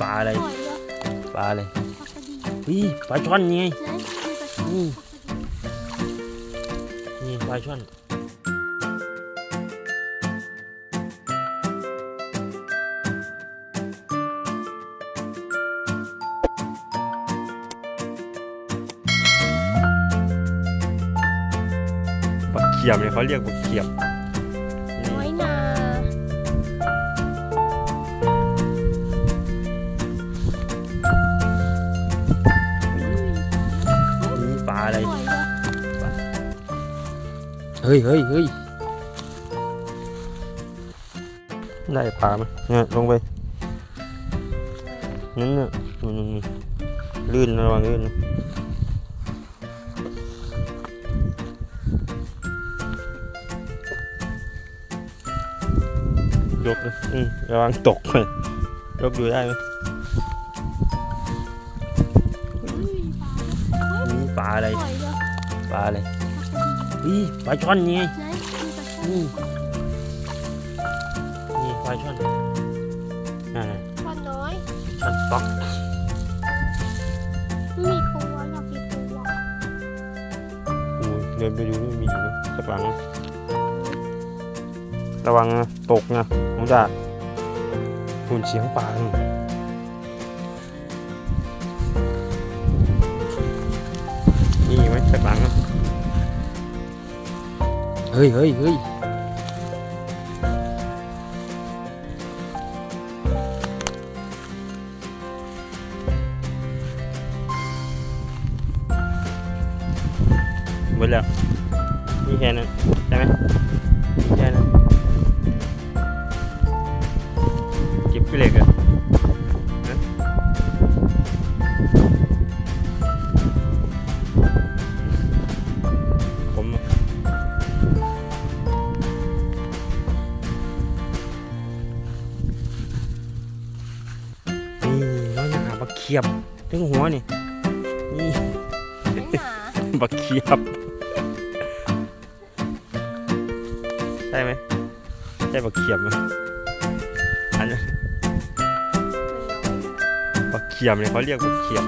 ปลาอะไรปล่อยเลยปลาอะไรปลากระดีนี่ปลาช่อนไงไหนมีนี่นี่ปลาช่อนปลาเขียบเนี่ยเขาเรียกปลาเขียบ อะไรปล่อยเลยเฮ้ยเฮ้ยเฮ้ยได้ปลาไหมเนี่ยลงไปนั่นน่ะนู่นนู่นนู่นลื่นระวังลื่นนะยกนะอืมระวังตกเลยยกดูได้ไหม อุ้ยนี่ปลาอะไรปล่อยเลยปลาอะไรนี่ปลาช่อนนี่ไงไหนมีแต่นี่นี่ปลาช่อนอ่าช่อนน้อยช่อนป๊อกมีตัวอยากมีตัวกูเดินไปดูไม่มีนะสักหลังนะระวังนะตกนะผมจะหุ่นเสียงปลา อยู่นี่ไหมสักหลังนะเฮ้ยเฮ้ยเฮ้ เขียบถึงหัวนี่นี่น้อยหนาบักเขียบใช่ไหมใช่บักเขียบไหมอันนั้นบักเขียบเนี่ยเขาเรียกบักเขียบ